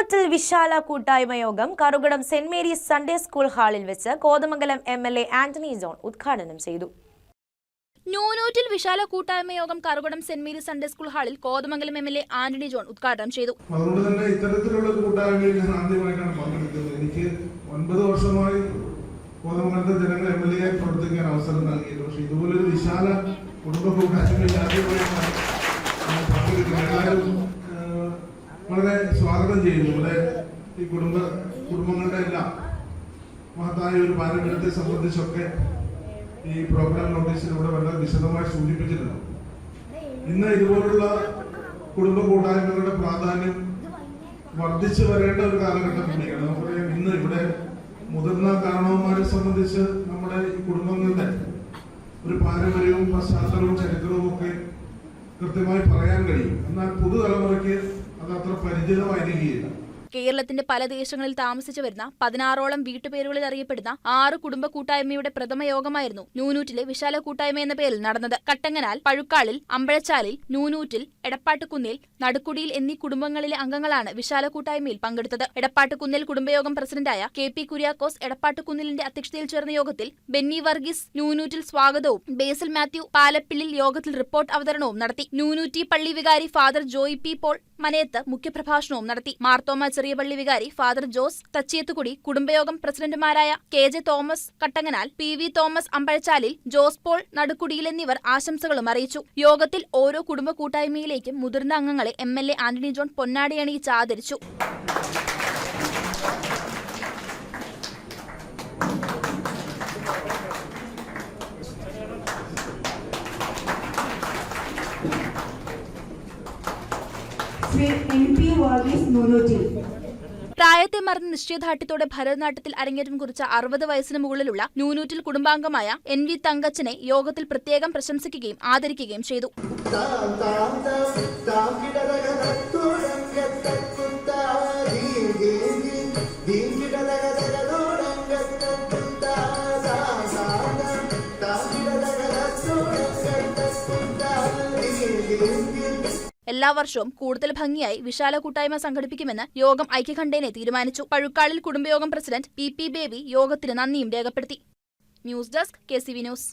നൂനൂറ്റിൽ വിശാല കൂട്ടായ്മ യോഗം Karukadam saint Mary's Sunday school ഹാളിൽ വെച്ച് Kothamangalam M L A Antony John ഉദ്ഘാടനം ചെയ്തു. ന്യൂനൂറ്റിൽ വിശാല കൂട്ടായ്മ യോഗം Karukadam saint Mary's Sunday school ഹാളിൽ Kothamangalam M L A Antony John ഉദ്ഘാടനം ചെയ്തു. അതുകൊണ്ട് തന്നെ ഇത്തരത്തിലുള്ള കൂട്ടായ്മയിൽ ഞാൻ ആദ്യമായിട്ടാണ് പങ്കെടുക്കുന്നത്. എനിക്ക് ഒൻപത് വർഷമായി കോതമംഗലത്തെ ജനങ്ങൾ എം എൽ എ ആയി പ്രവർത്തിക്കാൻ അവസരം നൽകിയിട്ടുണ്ട്. പക്ഷെ ഇതുപോലൊരു വിശാല കുടുംബ കൂട്ടായ്മയിൽ ആദ്യമായിട്ടാണ് പങ്കെടുക്കുന്നത്. എല്ലാവരും ഏഹ്, വളരെ സ്വാഗതം ചെയ്യുന്നു. ഇവിടെ ഈ കുടുംബ കുടുംബങ്ങളുടെ എല്ലാം മഹത്തായ ഒരു പാരമ്പര്യത്തെ സംബന്ധിച്ചൊക്കെ ഈ പ്രോഗ്രാം നോട്ടീസിലൂടെ വളരെ വിശദമായി സൂചിപ്പിച്ചിട്ടുണ്ട്. ഇന്ന് ഇതുപോലുള്ള കുടുംബ കൂട്ടായ്മകളുടെ പ്രാധാന്യം വർദ്ധിച്ചു വരേണ്ട ഒരു കാലഘട്ടം കൂടിയാണ് നമുക്കറിയാം ഇന്ന് ഇവിടെ മുതിർന്ന കാരണവന്മാരെ സംബന്ധിച്ച് നമ്മുടെ ഈ കുടുംബങ്ങളുടെ ഒരു പാരമ്പര്യവും പശ്ചാത്തലവും ചരിത്രവും ഒക്കെ കൃത്യമായി പറയാൻ കഴിയും. എന്നാൽ പുതുതലമുറയ്ക്ക് na, na, na parede não vai ninguém. കേരളത്തിന്റെ പല ദേശങ്ങളിൽ താമസിച്ചു വരുന്ന പതിനാറോളം വീട്ടുപേരുകളിൽ അറിയപ്പെടുന്ന ആറ് കുടുംബ കൂട്ടായ്മയുടെ പ്രഥമ യോഗമായിരുന്നു ന്യൂനൂറ്റിലെ വിശാല കൂട്ടായ്മ എന്ന പേരിൽ നടന്നത്. കട്ടങ്ങനാൽ പഴുക്കാളിൽ അമ്പഴച്ചാലിൽ ന്യൂനൂറ്റിൽ എടപ്പാട്ടുകുന്നിൽ നടുക്കുടിയിൽ എന്നീ കുടുംബങ്ങളിലെ അംഗങ്ങളാണ് വിശാല കൂട്ടായ്മയിൽ പങ്കെടുത്തത്. എടപ്പാട്ടുകുന്നിൽ കുടുംബയോഗം പ്രസിഡന്റായ കെ പി കുര്യാക്കോസ് എടപ്പാട്ടുകുന്നിലിന്റെ അധ്യക്ഷതയിൽ ചേർന്ന യോഗത്തിൽ ബെന്നി വർഗീസ് ന്യൂനൂറ്റിൽ സ്വാഗതവും ബേസിൽ മാത്യു പാലപ്പിള്ളിൽ യോഗത്തിൽ റിപ്പോർട്ട് അവതരണവും നടത്തി. ന്യൂനൂറ്റി പള്ളി വികാരി ഫാദർ ജോയ് പി പോൾ മനയത്ത് മുഖ്യപ്രഭാഷണവും നടത്തി. മാർത്തോമ ചെറിയ പള്ളി വികാരി ഫാദർ ജോസ് തച്ചിയത്തുകുടി കുടുംബയോഗം പ്രസിഡന്റുമാരായ K J Thomas Kattanganal P V Thomas Ambazhachalil Jose Paul Nadukudiyil എന്നിവർ ആശംസകളും അറിയിച്ചു. യോഗത്തിൽ ഓരോ കുടുംബ കൂട്ടായ്മയിലേക്കും മുതിർന്ന അംഗങ്ങളെ M L A Antony John പൊന്നാടി അണിയിച്ച് ആദരിച്ചു. പ്രായത്തെ മറന്ന് നിശ്ചയദാർഢ്യത്തോടെ ഭരതനാട്യത്തിൽ അരങ്ങേറ്റം കുറിച്ച അറുപത് വയസ്സിന് മുകളിലുള്ള ന്യൂനൂറ്റിൽ കുടുംബാംഗമായ എൻ വി തങ്കച്ചനെ യോഗത്തിൽ പ്രത്യേകം പ്രശംസിക്കുകയും ആദരിക്കുകയും ചെയ്തു. എല്ലാ വർഷവും കൂടുതൽ ഭംഗിയായി വിശാല കൂട്ടായ്മ സംഘടിപ്പിക്കുമെന്ന് യോഗം ഐക്യകണ്ഠേനെ തീരുമാനിച്ചു. പഴുക്കാളിൽ കുടുംബയോഗം പ്രസിഡന്റ് പി പി ബേബി യോഗത്തിന് നന്ദിയും രേഖപ്പെടുത്തി. News desk K C V news.